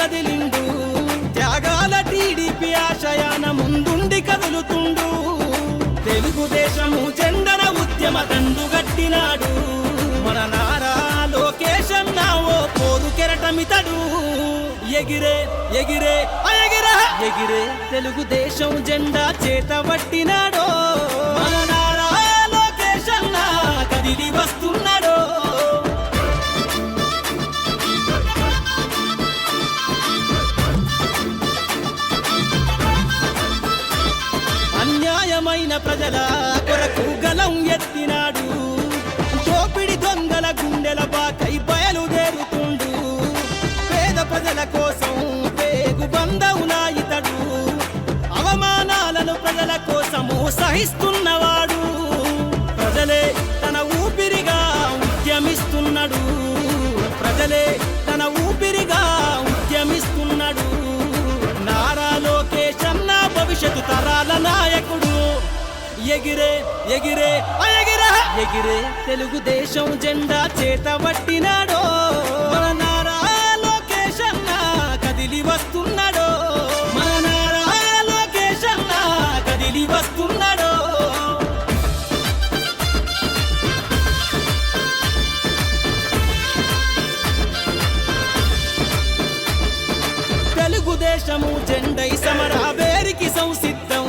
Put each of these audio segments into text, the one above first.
కదిలిండు. త్యాగాల టీడీపీ ఆశయాన ముందుండి కదులుతుండు. తెలుగుదేశము జెండన ఉద్యమ దండు గట్టినాడు మన నారా లోకేశం ఓ పోరు కెరటమితడు. ఎగిరే ఎగిరే ఎగిరే ఎగిరే తెలుగుదేశం జెండా చేతబట్టినాడో మన కోసము సహిస్తున్నవాడు. ప్రజలే తన ఊపిరిగా ఉద్యమిస్తున్నాడు. ప్రజలే తన ఊపిరిగా ఉద్యమిస్తున్నాడు. నారా లోకేశన్న భవిష్యత్తు తరాల నాయకుడు. ఎగిరే ఎగిరే ఎగిరే ఎగిరే తెలుగుదేశం జెండా చేత పట్టినాడో దేశము జెండై సమరావేరికి సంసిద్ధం.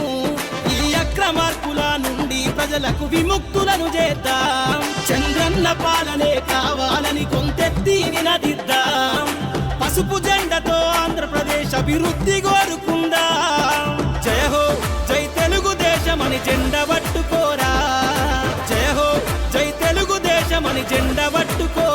ఈ అక్రమార్కుల నుండి ప్రజలకు విముక్తులను చేద్దాం. చంద్రన్న పాలనే కావాలని కొంతెత్తి నినదిద్దాం. పసుపు జెండతో ఆంధ్రప్రదేశ్ అభివృద్ధి కోరుకుందాం. జయ హో జై తెలుగుదేశమని జెండ పట్టుకోరా. జయ హో జై తెలుగుదేశమని జెండ పట్టుకోరా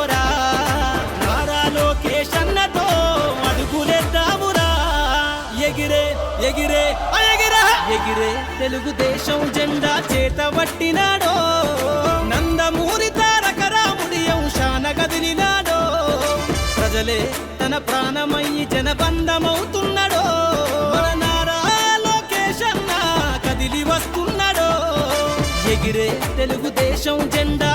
ఎగిరే ఎగిరే ఎగిరే. ఎగిరే తెలుగుదేశం జెండా చేతబట్టినాడో నందమూరి తారక రాముడి అంశాన గదిలినాడో ప్రజలే తన ప్రాణమయ్యి జనబంధమవుతున్నాడో. మన నారా లోకేష్ అన్న కదిలి వస్తున్నాడో. ఎగిరే తెలుగుదేశం జెండా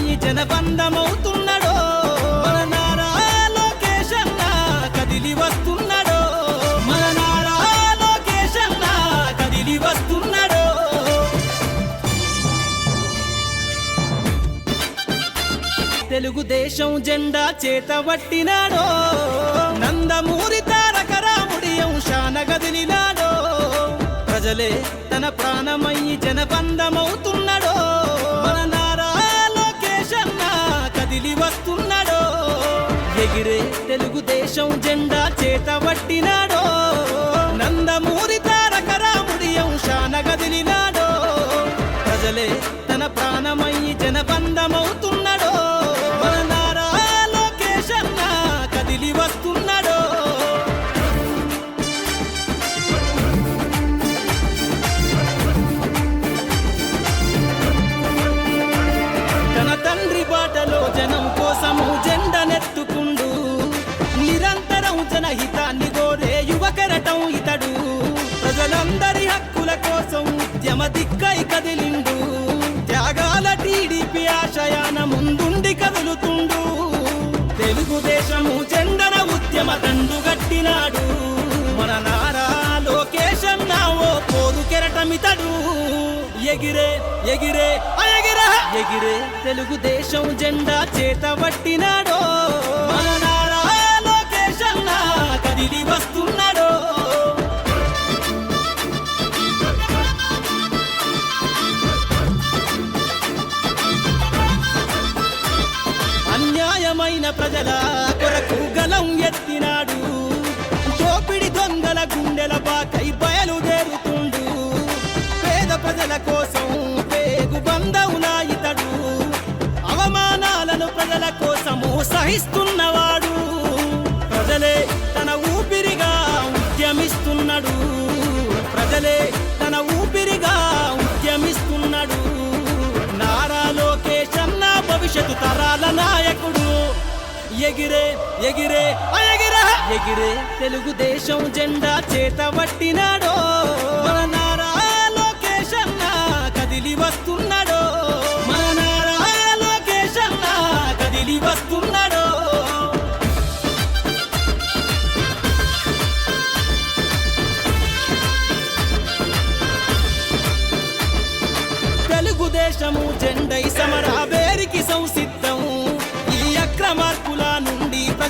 ప్రాణమయ్యి జనబంధమవుతున్నాడో. మన నారా లోకేష్ కదిలి వస్తున్నాడో. మన నారా లోకేష్ అన్న కదిలి వస్తున్నాడో. తెలుగుదేశం జెండా చేతబట్టినాడో నందమూరి తారక రాముడి అంశాన గదిలినాడో. ప్రజలే తన ప్రాణమయ్యి జనబంధమవుతున్నాడో ఎగిరే తెలుగుదేశం జెండా చేతబట్టినాడో నందమూరి తారక రాముడి అంశాన గదిలినాడో. ప్రజలే తన ప్రాణమయ్యి జనబంధమవుతున్నాడో నిరంతరం జనహితాన్ని కోరే యువకరటం ఇతడు. ప్రజలందరి హక్కుల కోసం ఉద్యమ దిక్కై కదిలిండు. త్యాగాల టీడీపీ ఆశయాన ముందుండి కదులుతుండు. తెలుగుదేశము జెండన ఉద్యమ దండు గట్టినాడు. మన నారా లోకేశం ఓ పోదు కెరటమితడు. ఎగిరే ఎగిరే ఎగిరే ఎగిరే తెలుగుదేశం జెండా చేత పట్టినాడో. మన ప్రజల కోసం పేగు బంధవులా ఇతడు. అవమానాలను ప్రజల కోసము సహిస్తున్నవాడు. ప్రజలే తన ఊపిరిగా ఉద్యమిస్తున్నాడు. ప్రజలే తన ఊపిరిగా ఉద్యమిస్తున్నాడు. నారా లోకేష్ అన్న భవిష్యత్తు తరాల నాయకుడు. ఎగిరే ఎగిరే ఎగిరే ఎగిరే తెలుగుదేశం జెండా చేత పట్టినాడు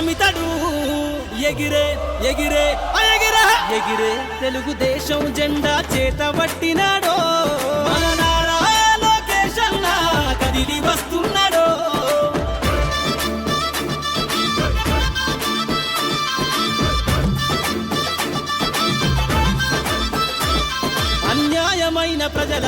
కెరటమితడు ఎగిరే ఎగిరే ఎగిరే ఎగిరే తెలుగుదేశం జెండా చేత పట్టినాడో. కదిలి వస్తున్నాడో. అన్యాయమైన ప్రజల